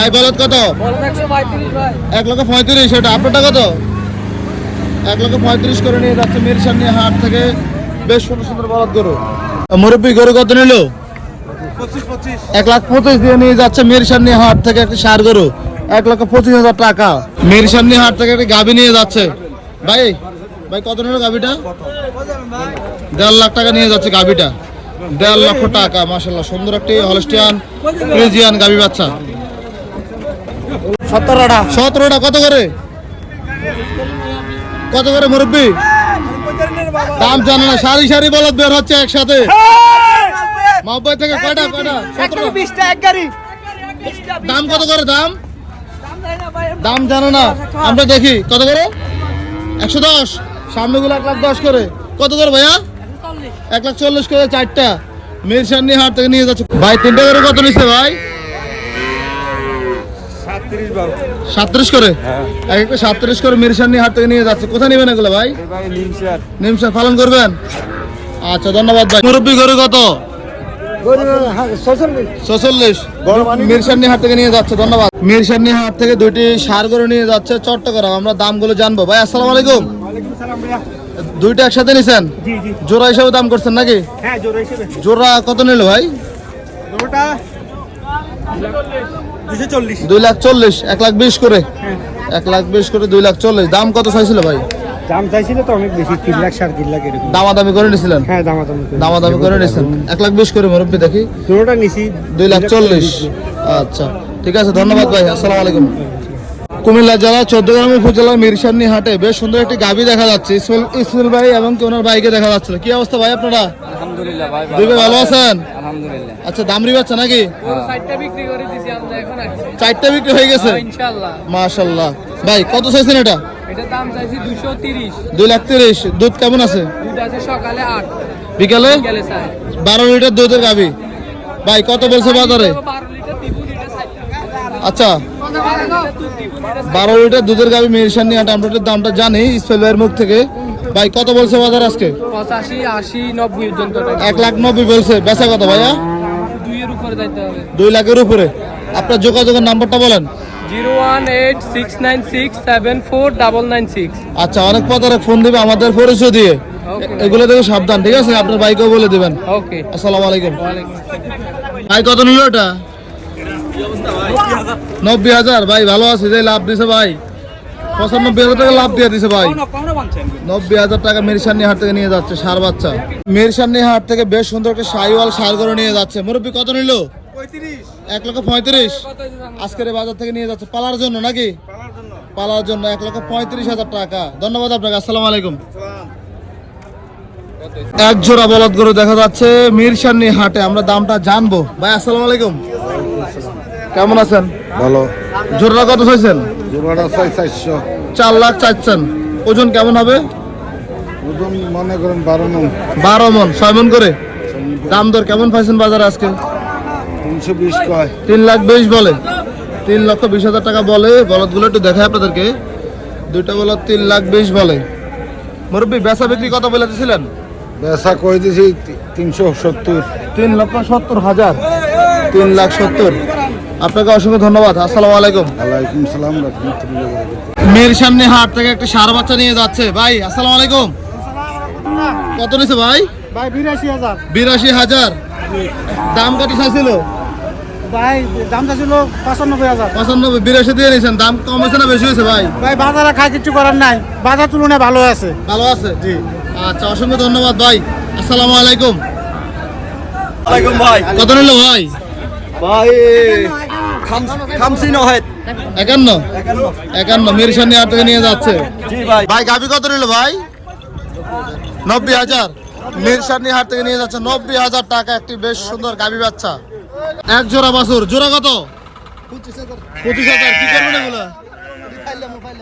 ভাই বলত কত? এক লক্ষ পঁয়ত্রিশ, এটা আপনারটা কত? এক লক্ষ পঁয়ত্রিশ করে নিয়ে যাচ্ছে মিরসান নিয়ে হাট থেকে। বেশ সুন্দর সুন্দর বলদ গরু। মুরব্বী গরু কত নিল? এক লাখ পঁচিশ দিয়ে নিয়ে যাচ্ছে মিরসান নিয়ে হাট থেকে একটি সার গরু। এক লক্ষ পঁচিশ হাজার টাকা। মিরসান নিয়ে হাট থেকে একটি গাভি নিয়ে যাচ্ছে। ভাই ভাই, কত নিল গাভিটা? দেড় লাখ টাকা নিয়ে যাচ্ছে গাভিটা। দেড় লক্ষ টাকা মাসাল্লাহ সুন্দর একটি হলস্টিয়ান ফ্রিজিয়ান গাভি বাচ্চা। সতেরোটা। সতেরোটা কত করে? কত করে মুরব্বী? দাম জানে না সারি সারি বলদ বের হচ্ছে একসাথে। মাব্বাই থেকে কয়টা কয়টা? সতেরো বিশটা এক গাড়ি। দাম কত করে দাম? দাম জানে না আমরা দেখি কত করে? একশো দশ। সামনেগুলো এক লাখ দশ করে। কত করে ভাইয়া? এক লাখ চল্লিশ করে চারটা। মিরসান্নি হাট থেকে নিয়ে যাচ্ছে। ভাই তিনটা করে কত নিচ্ছে ভাই? সাতত্রিশ করে? এক একটা সাতত্রিশ করে মিরসান্নি হাট থেকে নিয়ে যাচ্ছে। কোথায় নেবেন এগুলো ভাই? নিমসা পালন করবেন? আচ্ছা ধন্যবাদ ভাই। মুরব্বী গরু কত? মিরসান্নি হাট থেকে নিয়ে যাচ্ছে ধন্যবাদ। হাট থেকে দুইটি সার গরু নিয়ে যাচ্ছে চট্টগ্রাম। আমরা দামগুলো জানব। ভাই আসসালামু আলাইকুম। দুইটা একসাথে নিছেন? জোড়া হিসাবে দাম করছেন নাকি? হ্যাঁ জোড়া কত নিল ভাই? দুই লাখ চল্লিশ এক লাখ বিশ করে। এক লাখ বিশ করে দুই লাখ চল্লিশ। দাম কত চাইছিল ভাই? দাম চাইছিল তো অনেক বেশি তিন লাখ সাড়ে তিন লাখ এরকম। দামাদামি করে নিছিলেন হ্যাঁ দাম দাম দামাদামি করে নিছেন এক লাখ বিশ করে মুরব্বী দেখি। দুটোটা নিছি। দুই লাখ চল্লিশ। আচ্ছা ঠিক আছে ধন্যবাদ ভাই। আসসালামু আলাইকুম। কুমিল্লা জেলা চৌদ্দগ্রাম উপজেলার মিরসান্নি হাটে বেশ সুন্দর একটি গাভি দেখা যাচ্ছে। ইসমাইল ইসমাইল ভাই এবং কি ওনার বাইকে দেখা যাচ্ছিল। কি অবস্থা ভাই আপনারা? আলহামদুলিল্লাহ ভাই দুই ভাই ভালো আছেন? আলহামদুলিল্লাহ। আচ্ছা দামরি বাচ্চা নাকি? সাইডটা বিক্রি করে দিছি আমরা এখন চারটা বিক্রি হয়ে গেছে? ইনশাআল্লাহ। মাশাল্লাহ ভাই কত চাইছেন এটা? দাম চাইছি দুই লাখ তিরিশ। দুধ কেমন আছে? দুইটা আছে সকালে বিকালে? বারো লিটার দুধের গাভি। ভাই কত বলছে বাজারে? লিটার আচ্ছা। বারো লিটার দুধের গাভি মিরসান্নি হাটে আমরা একটু দামটা জানি ইসমাইল ভাইয়ের মুখ থেকে। ভাই কত বলছে বাজার আজকে? পঁচাশি আশি নব্বই এক লাখ নব্বই বলছে বেচা কত ভাইয়া? দুইয়ের উপরে যাইতে হবে। দুই লাখের উপরে। আপনার যোগাযোগের নাম্বারটা বলেন। আচ্ছা অনেক পদারে ফোন দিবে আমাদের পরিচয় দিয়ে। এগুলো থেকে সাবধান ঠিক আছে? আপনার বাইকেও বলে দিবেন। ওকে আসসালামু আলাইকুম। ভাই কত নিল ওটা নব্বই হাজার ভাই ভালো আছে যে লাভ দিছে ভাই। পঁচানব্বই হাজার টাকা লাভ দিয়ে দিছে ভাই। নব্বই হাজার টাকা মিরসান্নি হাট থেকে নিয়ে যাচ্ছে সার বাচ্চা। মিরসান্নি হাট থেকে বেশ সুন্দর একটা সাইওয়াল সার করে নিয়ে যাচ্ছে। মুরব্বী কত নিল? এক লক্ষ পঁয়ত্রিশ। আজকের বাজার থেকে নিয়ে যাচ্ছে পালার জন্য নাকি? পালার জন্য। এক লক্ষ পঁয়ত্রিশ হাজার টাকা। ধন্যবাদ আপনাকে আসসালামু আলাইকুম। এক জোড়া বলদ গরু দেখা যাচ্ছে মিরসান্নি হাটে আমরা দামটা জানব। ভাই আসসালামু আলাইকুম। কেমন আছেন? ভালো। জোড়া কত চাইছেন? জোড়াটা চাই চারশো। চার লাখ চাইছেন। ওজন কেমন হবে? ওজন মনে করেন বারো মন। বারো মন। ছয় মন করে? দাম দর কেমন পাইছেন বাজারে আজকে? তিনশো বিশ কয়। তিন লাখ বিশ বলে। তিন লক্ষ বিশ হাজার টাকা বলে। বলদগুলো একটু দেখায় আপনাদেরকে। দুইটা বলদ তিন লাখ বিশ বলে। মুরব্বী বেচা বিক্রি কত বলে দিয়েছিলেন বেচা কই দিছি? তিনশো সত্তর। তিন লক্ষ সত্তর হাজার। তিন লাখ সত্তর। আপনাকে অসংখ্য ধন্যবাদ। আসসালামু আলাইকুম। আলাইকুম সালাম মেয়ের সামনে হাট থেকে একটা সার বাচ্চা নিয়ে যাচ্ছে। ভাই আসসালামু আলাইকুম। কত নিছে ভাই? ভাই বিরাশি হাজার। বিরাশি হাজার। দাম কত চাইছিল? ভাই দাম চাইছিল পঁচানব্বই হাজার। পঁচানব্বই বিরাশি দিয়ে নিয়েছেন। দাম কম হয়েছে না বেশি হয়েছে ভাই? ভাই বাজারে খাই কিছু করার নাই। বাজার তুলনায় ভালো আছে। ভালো আছে? জি। আচ্ছা অসংখ্য ধন্যবাদ ভাই। আসসালামু আলাইকুম। ওয়ালাইকুম ভাই। কত নিল ভাই? ভাই খামসি নহেদ। একান্ন। একান্ন। মিরসানি হাট থেকে নিয়ে যাচ্ছে। জি ভাই। ভাই গাবি কত নিল ভাই? নব্বই হাজার। মিরসানি হাট থেকে নিয়ে যাচ্ছে। নব্বই হাজার টাকা একটি বেশ সুন্দর গাবি বাচ্চা। এক জোড়া বাছুর। জোড়া কত? পঁচিশ হাজার। কি করবেন এগুলো?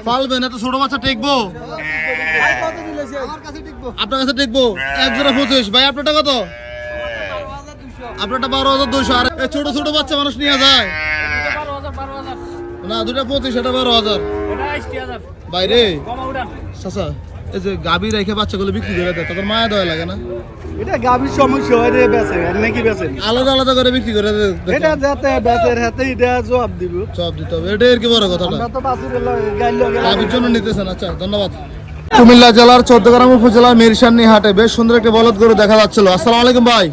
পালবেন। এত ছোট বাচ্চা টেকবো? আপনার কাছে টেকবো? এক জোড়া পঁচিশ। ভাই আপনারটা কত? আপনারটা বারো হাজার দুইশো। আর ছোট ছোট বাচ্চা মানুষ নিয়ে যায়। না দুটা পঁচিশ এটা বারো হাজার। বাইরে? চাচা এই যে গাভী রেখে বাচ্চাগুলো বিক্রি করে দেয় তখন মায়া দেওয়া লাগে না? এটা গাভীর সমস্যা হয় রে বেচে নাকি বেচে আলাদা আলাদা করে বিক্রি করে দেয় এটা যাতে বেচে হাতে এটা জবাব দিব। সব দিতে হবে আর কি বড় তো বাসুরের গাভীর জন্য নিতেছেন আচ্ছা ধন্যবাদ। কুমিল্লা জেলার চৌদ্দগ্রাম উপজেলার মিরসানি হাটে বেশ সুন্দর একটা বলদ গরু দেখা যাচ্ছিল। আসসালামু আলাইকুম ভাই।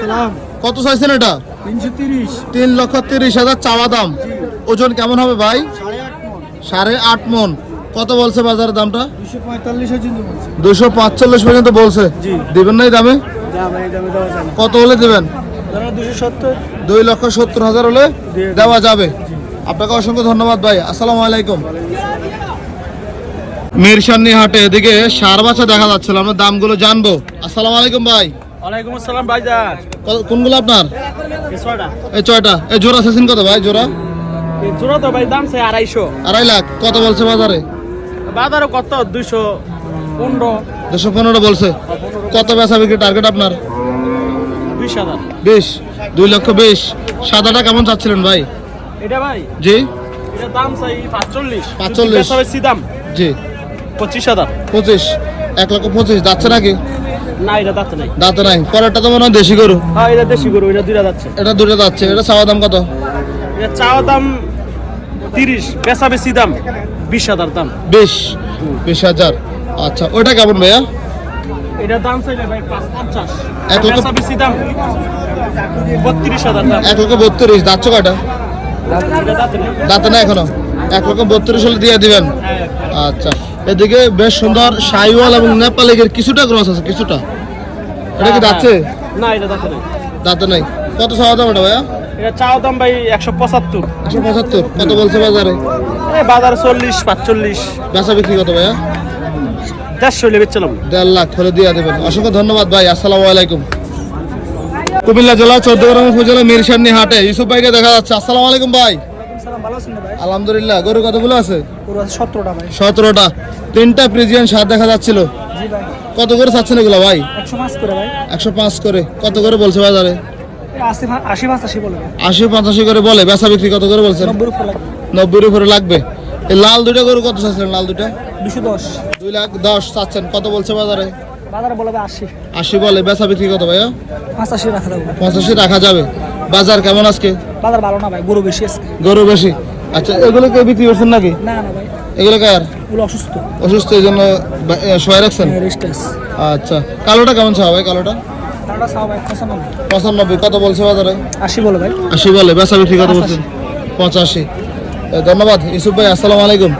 সালাম কত চাইছেন এটা? তিনশো তিরিশ। তিন লক্ষ তিরিশ হাজার চাওয়া দাম। ওজন কেমন হবে ভাই? সাড়ে আট মন। কত বলছে বাজারের দামটা? দুশো পাঁচচল্লিশ পর্যন্ত বলছে। দেবেন নাই দামে? কত হলে দেবেন? দুই লক্ষ সত্তর হাজার হলে দেওয়া যাবে। আপনাকে অসংখ্য ধন্যবাদ ভাই। আসসালামু আলাইকুম। মিরসান্নি হাটে এদিকে সার বাচ্চা দেখা যাচ্ছিল আমরা দামগুলো জানব। আসসালামু আলাইকুম ভাই। ওয়ালাইকুম আসসালাম ভাইজান। কোনগুলো আপনার? এই ছয়টা। এই জোড়া সেছেন কত ভাই? জোড়া? জোড়া তো ভাই দাম চাই আড়াইশো। আড়াই লাখ। কত বলছে বাজারে? বাজারে কত? দুইশো পনেরো। দুশো পনেরো বলছে। কত বেচা বিক্রি টার্গেট আপনার? বিশ হাজার। বিশ? দুই লক্ষ বিশ। সাদাটা কেমন চাচ্ছিলেন ভাই? এটা ভাই? জি। এটা দাম চাই পাঁচচল্লিশ। 45 দাম? জি। পঁচিশ হাজার। পঁচিশ। এক লক্ষ পঁচিশ। যাচ্ছে নাকি? না এটা দাঁত নাই। দাঁতে নাই। পরেরটা তো মনে হয় দেশি গরু। হ্যাঁ এটা দেশি গরু এটা দুইটা যাচ্ছে। এটা দুটো যাচ্ছে। এটা চাওয়া দাম কত? এটা চাওয়া দাম তিরিশ বেচা বেশি দাম বিশ হাজার দাম। বিশ বিশ হাজার। আচ্ছা ওইটা কেমন ভাইয়া? এটা দাম চাইলে ভাই পাঁচ পঞ্চাশ। এক লক্ষ- বেশি দাম বত্রিশ হাজার দাম। এক লক্ষ বত্রিশ যাচ্ছ কয়টা? দাঁত না এখনও? এক লক্ষ বত্রিশ হলে দিয়ে দিবেন। আচ্ছা এদিকে বেশ সুন্দর সাইওয়াল এবং নেপালিগের কিছুটা ক্রস আছে কিছুটা। এটা কি যাচ্ছে না এটা দাঁত নেই। দাঁতে নাই। কত চাওয়া দাম এটা ভাইয়া? এটা চাওয়া দাম ভাই একশো পঁচাত্তর। একশো পঁচাত্তর? কত বলছে বাজারে? বাজার চল্লিশ পাঁচচল্লিশ। বেচা বিক্রি কত ভাইয়া? দেড়শো হলে বেচছিলাম দেড় লাখ হলে দিয়ে দেবেন। অসংখ্য ধন্যবাদ ভাই আসসালামু আলাইকুম। কুমিল্লা জেলা চৌদ্দগ্রাম উপজেলা মিরসান্নি হাটে ইউসুফ ভাইকে দেখা যাচ্ছে। আসসালামু আলাইকুম ভাই। ভালো আছেন ভাই? আলহামদুলিল্লাহ গরু কতগুলো আছে? আছে সতেরোটা তিনটা প্রিজিয়ান সার দেখা যাচ্ছিল। কত করে চাচ্ছেন এগুলো ভাই? করে ভাই। একশো পাঁচ করে। কত করে বলছে বাজারে? আশি পঁচাশি করে বলে বেচা বিক্রি কত করে বলছেন? নব্বই উপর লাগবে। এই লাল দুটো গরু কত চাচ্ছিলেন? লাল দুটা দুশো দশ। দুই লাখ দশ চাচ্ছেন। কত বলছে বাজারে? বাজারে বলে আশি। আশি বলে বেচা বিক্রি কত ভাইয়া? পঁচাশি রাখা দেবো পঁচাশি রাখা যাবে। বাজার কেমন আজকে? বাজার ভালো না ভাই গরু বেশি আছে গরু বেশি। আচ্ছা এগুলো কে বিক্রি করছেন নাকি? না না ভাই। এগুলো কার? ওগুলো অসুস্থ। অসুস্থ এই জন্য শোয়া রাখছেন? আচ্ছা কালোটা কেমন চাওয়া ভাই কালোটা? পঁচানব্বই। কত বলছে বাজারে? আশি বলে ভাই। আশি বলে বেচা বিক্রি কত বলছেন পঁচাশি। ধন্যবাদ ইউসুফ ভাই আসসালামু আলাইকুম।